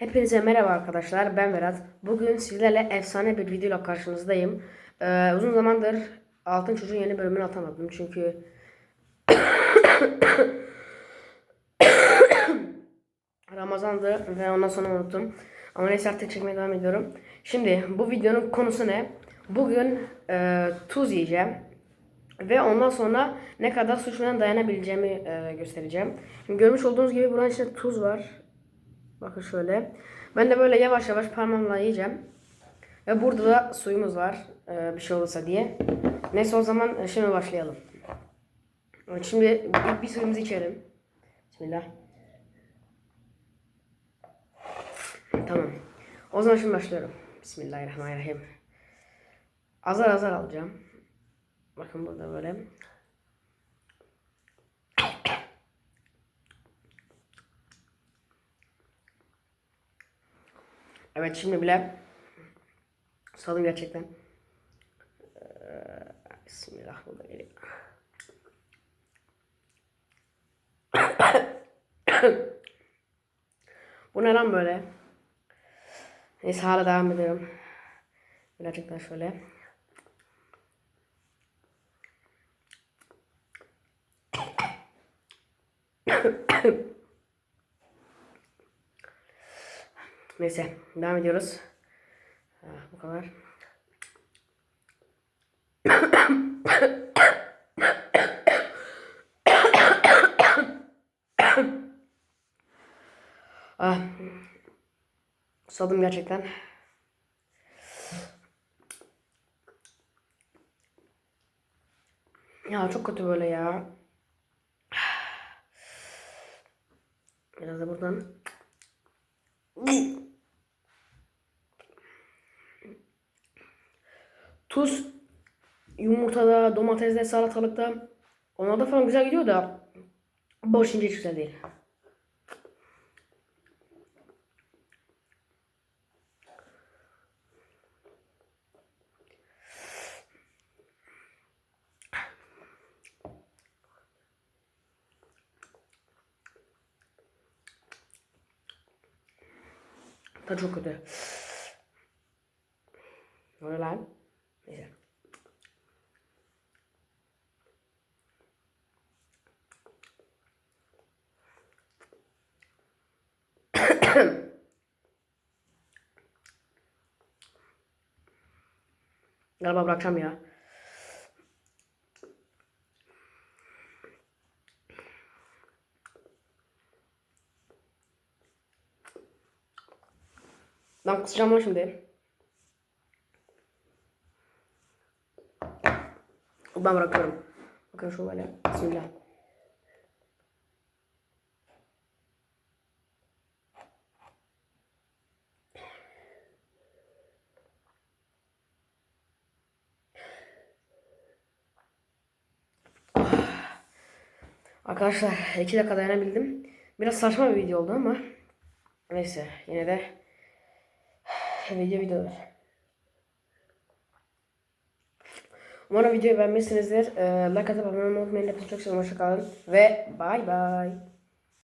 Hepinize merhaba arkadaşlar. Ben Berat. Bugün sizlerle efsane bir videoyla karşınızdayım. Ee, uzun zamandır Altın Çocuğun yeni bölümünü atamadım. Çünkü Ramazan'dı ve ondan sonra unuttum. Ama neyse artık çekmeye devam ediyorum. Şimdi bu videonun konusu ne? Bugün e, tuz yiyeceğim. Ve ondan sonra ne kadar suçmadan dayanabileceğimi e, göstereceğim. Şimdi görmüş olduğunuz gibi buranın içinde tuz var. Bakın şöyle. Ben de böyle yavaş yavaş parmağımla yiyeceğim. Ve burada da suyumuz var. e, bir şey olursa diye. Neyse o zaman e, şimdi başlayalım. Şimdi bir, bir suyumuzu içelim. Bismillah. Tamam. O zaman şimdi başlıyorum. Bismillahirrahmanirrahim. Azar azar alacağım. Bakın burada böyle. Evet şimdi bile susadım gerçekten. Ee, Bismillah burada geliyor. Bu ne lan böyle? Neyse hala devam ediyorum. Gerçekten şöyle. Neyse devam ediyoruz. Ah, bu kadar. ah, susadım gerçekten. Ya çok kötü böyle ya. Biraz da buradan. Tuz yumurtada, domatesde, salatalıkta onlarda falan güzel gidiyor da boş ince hiç güzel değil. Tadı çok kötü. Ne lan? Neyse. Galiba bırakacağım ya. Ben kusacağım lan şimdi. Ben bırakıyorum. Bakın şu böyle. Bismillah. Arkadaşlar 2 dakika dayanabildim. Biraz saçma bir video oldu ama neyse yine de video videodur. Umarım videoyu beğenmişsinizdir. Ee, like atıp abone olmayı unutmayın. Hepinizi çok seviyorum. Hoşçakalın. Ve bay bay.